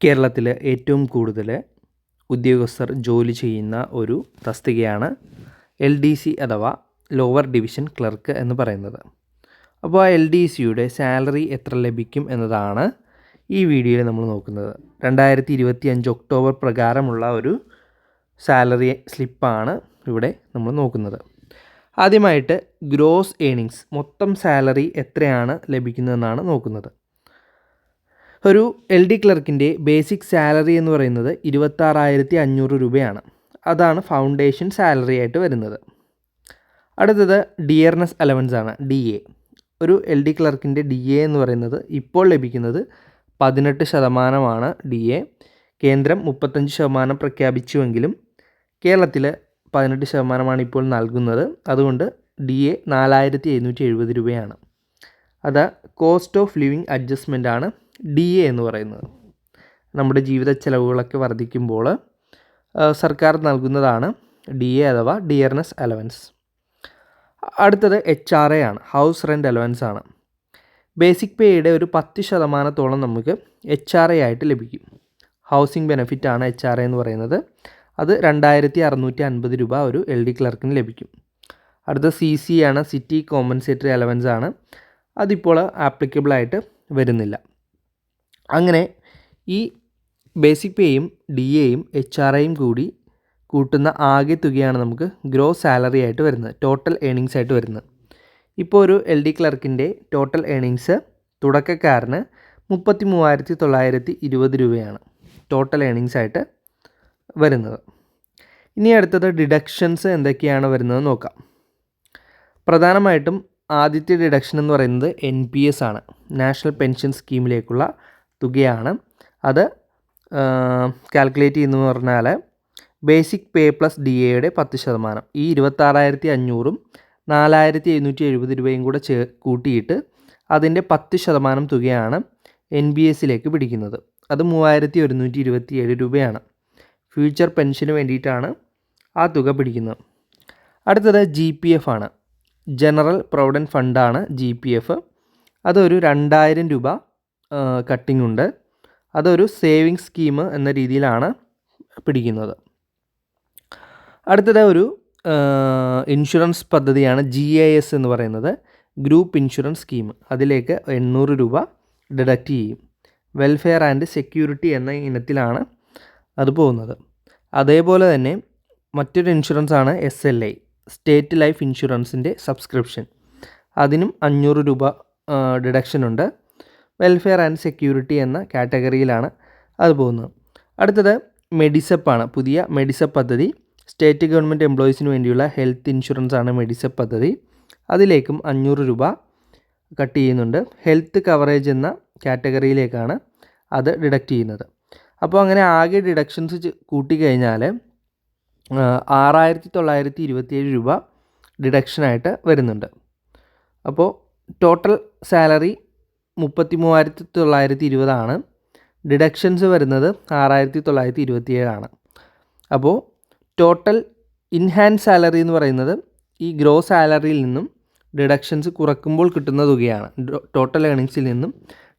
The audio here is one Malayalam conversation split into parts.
കേരളത്തിൽ ഏറ്റവും കൂടുതൽ ഉദ്യോഗസ്ഥർ ജോലി ചെയ്യുന്ന ഒരു തസ്തികയാണ് എൽ ഡി സി അഥവാ ലോവർ ഡിവിഷൻ ക്ലർക്ക് എന്ന് പറയുന്നത്. അപ്പോൾ ആ എൽ ഡി സിയുടെ സാലറി എത്ര ലഭിക്കും എന്നതാണ് ഈ വീഡിയോയിൽ നമ്മൾ നോക്കുന്നത്. രണ്ടായിരത്തി ഇരുപത്തി അഞ്ച് ഒക്ടോബർ പ്രകാരമുള്ള ഒരു സാലറി സ്ലിപ്പാണ് ഇവിടെ നമ്മൾ നോക്കുന്നത്. ആദ്യമായിട്ട് ഗ്രോസ് ഏണിങ്സ് മൊത്തം സാലറി എത്രയാണ് ലഭിക്കുന്നതെന്നാണ് നോക്കുന്നത്. ഒരു എൽ ഡി ക്ലർക്കിന്റെ ബേസിക് സാലറി എന്ന് പറയുന്നത് ഇരുപത്താറായിരത്തി അഞ്ഞൂറ് രൂപയാണ്. അതാണ് ഫൗണ്ടേഷൻ സാലറി ആയിട്ട് വരുന്നത്. അടുത്തത് ഡിയർനെസ് അലവൻസ് ആണ് ഡി എ ഒരു എൽ ഡി ക്ലർക്കിന്റെ ഡി എ എന്ന് പറയുന്നത് ഇപ്പോൾ ലഭിക്കുന്നത് പതിനെട്ട് ശതമാനമാണ് ഡി എ കേന്ദ്രം മുപ്പത്തഞ്ച് ശതമാനം പ്രഖ്യാപിച്ചുവെങ്കിലും കേരളത്തിൽ പതിനെട്ട് ശതമാനമാണ് ഇപ്പോൾ നൽകുന്നത്. അതുകൊണ്ട് ഡി എ നാലായിരത്തി എഴുന്നൂറ്റി എഴുപത് രൂപയാണ്. അത് കോസ്റ്റ് ഓഫ് ലിവിങ് അഡ്ജസ്റ്റ്മെന്റ് ആണ്. ഡി എ എന്ന് പറയുന്നത്. നമ്മുടെ ജീവിത ചെലവുകളൊക്കെ വർദ്ധിക്കുമ്പോൾ സർക്കാർ നൽകുന്നതാണ് ഡി എ അഥവാ ഡിയർനെസ് അലവൻസ്. അടുത്തത് എച്ച് ആർ എ ആണ് ഹൗസ് റെന്റ് അലവൻസ് ആണ്. ബേസിക് പേയുടെ ഒരു പത്ത് ശതമാനത്തോളം നമുക്ക് എച്ച് ആർ എ ആയിട്ട് ലഭിക്കും. ഹൗസിംഗ് ബെനിഫിറ്റ് ആണ് എച്ച് ആർ എ എന്ന് പറയുന്നത്. അത് രണ്ടായിരത്തി അറുന്നൂറ്റി അൻപത് രൂപ ഒരു എൽ ഡി ക്ലർക്കിന് ലഭിക്കും. അടുത്ത സി സി ആണ് സിറ്റി കോമ്പൻസേറ്ററി അലവൻസ് ആണ്. അതിപ്പോൾ ആപ്ലിക്കബിൾ ആയിട്ട് വരുന്നില്ല. അങ്ങനെ ഈ ബേസിക് പേയും ഡി എയും എച്ച് ആർ ഐയും കൂടി കൂട്ടുന്ന ആകെ തുകയാണ് നമുക്ക് ഗ്രോ സാലറി ആയിട്ട് വരുന്നത് ടോട്ടൽ ഏണിങ്സ് ആയിട്ട് വരുന്നത്. ഇപ്പോൾ ഒരു എൽ ഡി ക്ലർക്കിന്റെ ടോട്ടൽ ഏണിങ്സ് തുടക്കക്കാരന് മുപ്പത്തി മൂവായിരത്തി തൊള്ളായിരത്തി ഇരുപത് രൂപയാണ് ടോട്ടൽ ഏണിങ്സ് ആയിട്ട് വരുന്നത്. ഇനി അടുത്തത് ഡിഡക്ഷൻസ് എന്തൊക്കെയാണ് വരുന്നത് നോക്കാം. പ്രധാനമായിട്ടും ആദ്യത്തെ ഡിഡക്ഷൻ എന്ന് പറയുന്നത് എൻ പി എസ് ആണ് നാഷണൽ പെൻഷൻ സ്കീമിലേക്കുള്ള തുകയാണ്. അത് കാൽക്കുലേറ്റ് ചെയ്യുന്നതെന്ന് പറഞ്ഞാൽ ബേസിക് പേ പ്ലസ് ഡി എയുടെ പത്ത് ശതമാനം. ഈ ഇരുപത്താറായിരത്തി അഞ്ഞൂറും നാലായിരത്തി എഴുന്നൂറ്റി എഴുപത് രൂപയും കൂടെ ചേ കൂട്ടിയിട്ട് അതിന്റെ പത്ത് ശതമാനം തുകയാണ് എൻ ബി എസിലേക്ക് പിടിക്കുന്നത്. അത് മൂവായിരത്തി ഒരുന്നൂറ്റി ഇരുപത്തി ഏഴ് രൂപയാണ് ഫ്യൂച്ചർ പെൻഷന് വേണ്ടിയിട്ടാണ് ആ തുക പിടിക്കുന്നത്. അടുത്തത് ജി പി എഫ് ആണ്. ജനറൽ പ്രൊവിഡന്റ് ഫണ്ടാണ് ജി പി എഫ് അതൊരു രണ്ടായിരം രൂപ കട്ടിംഗ് ഉണ്ട്. അതൊരു സേവിങ് സ്കീം എന്ന രീതിയിലാണ് പിടിക്കുന്നത്. അടുത്തത് ഒരു ഇൻഷുറൻസ് പദ്ധതിയാണ് ജി എസ് എന്ന് പറയുന്നത്. ഗ്രൂപ്പ് ഇൻഷുറൻസ് സ്കീം അതിലേക്ക് എണ്ണൂറ് രൂപ ഡിഡക്റ്റ് ചെയ്യും. വെൽഫെയർ ആൻഡ് സെക്യൂരിറ്റി എന്ന ഇനത്തിലാണ് അത് പോകുന്നത്. അതേപോലെ തന്നെ മറ്റൊരു ഇൻഷുറൻസ് ആണ് S L I state life ഇൻഷുറൻസിന്റെ subscription അതിനും അഞ്ഞൂറ് രൂപ ഡിഡക്ഷൻ ഉണ്ട്. വെൽഫെയർ ആൻഡ് സെക്യൂരിറ്റി എന്ന കാറ്റഗറിയിലാണ് അത് പോകുന്നത്. അടുത്തത് മെഡിസപ്പ് ആണ്. പുതിയ മെഡിസപ്പ് പദ്ധതി. സ്റ്റേറ്റ് ഗവൺമെന്റ് എംപ്ലോയീസിന് വേണ്ടിയുള്ള ഹെൽത്ത് ഇൻഷുറൻസ് ആണ് മെഡിസപ്പ് പദ്ധതി. അതിലേക്കും അഞ്ഞൂറ് രൂപ കട്ട് ചെയ്യുന്നുണ്ട്. ഹെൽത്ത് കവറേജ് എന്ന കാറ്റഗറിയിലേക്കാണ് അത് ഡിഡക്റ്റ് ചെയ്യുന്നത്. അപ്പോൾ അങ്ങനെ ആകെ ഡിഡക്ഷൻസ് കൂട്ടിക്കഴിഞ്ഞാൽ ആറായിരത്തി തൊള്ളായിരത്തി ഇരുപത്തിയേഴ് രൂപ ഡിഡക്ഷനായിട്ട് വരുന്നുണ്ട്. അപ്പോൾ ടോട്ടൽ സാലറി മുപ്പത്തി മൂവായിരത്തി തൊള്ളായിരത്തി ഇരുപതാണ് ഡിഡക്ഷൻസ് വരുന്നത് ആറായിരത്തി തൊള്ളായിരത്തി ഇരുപത്തിയേഴാണ് അപ്പോൾ ടോട്ടൽ ഇൻഹാൻഡ് സാലറി എന്ന് പറയുന്നത് ഈ ഗ്രോ സാലറിയിൽ നിന്നും ഡിഡക്ഷൻസ് കുറക്കുമ്പോൾ കിട്ടുന്ന തുകയാണ്. ടോട്ടൽ ഏണിങ്സിൽ നിന്നും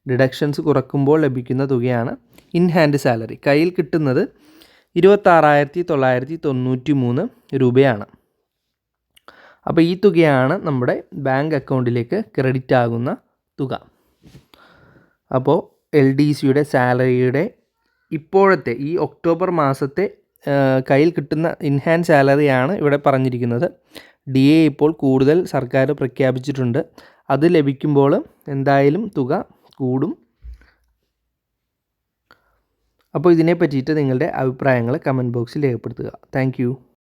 ഡിഡക്ഷൻസ് കുറക്കുമ്പോൾ ലഭിക്കുന്ന തുകയാണ് ഇൻഹാൻഡ് സാലറി കയ്യിൽ കിട്ടുന്നത് ഇരുപത്താറായിരത്തി തൊള്ളായിരത്തി തൊണ്ണൂറ്റി മൂന്ന് രൂപയാണ്. അപ്പോൾ ഈ തുകയാണ് നമ്മുടെ ബാങ്ക് അക്കൗണ്ടിലേക്ക് ക്രെഡിറ്റ് ആകുന്ന തുക. അപ്പോൾ എൽ ഡി സിയുടെ സാലറിയുടെ ഇപ്പോഴത്തെ ഈ ഒക്ടോബർ മാസത്തെ കയ്യിൽ കിട്ടുന്ന ഇൻഹാൻഡ് സാലറിയാണ് ഇവിടെ പറഞ്ഞിരിക്കുന്നത്. ഡി എ ഇപ്പോൾ കൂടുതൽ സർക്കാർ പ്രഖ്യാപിച്ചിട്ടുണ്ട്. അത് ലഭിക്കുമ്പോൾ എന്തായാലും തുക കൂടും. അപ്പോൾ ഇതിനെ പറ്റിയിട്ട് നിങ്ങളുടെ അഭിപ്രായങ്ങൾ കമന്റ് ബോക്സിൽ രേഖപ്പെടുത്തുക. താങ്ക്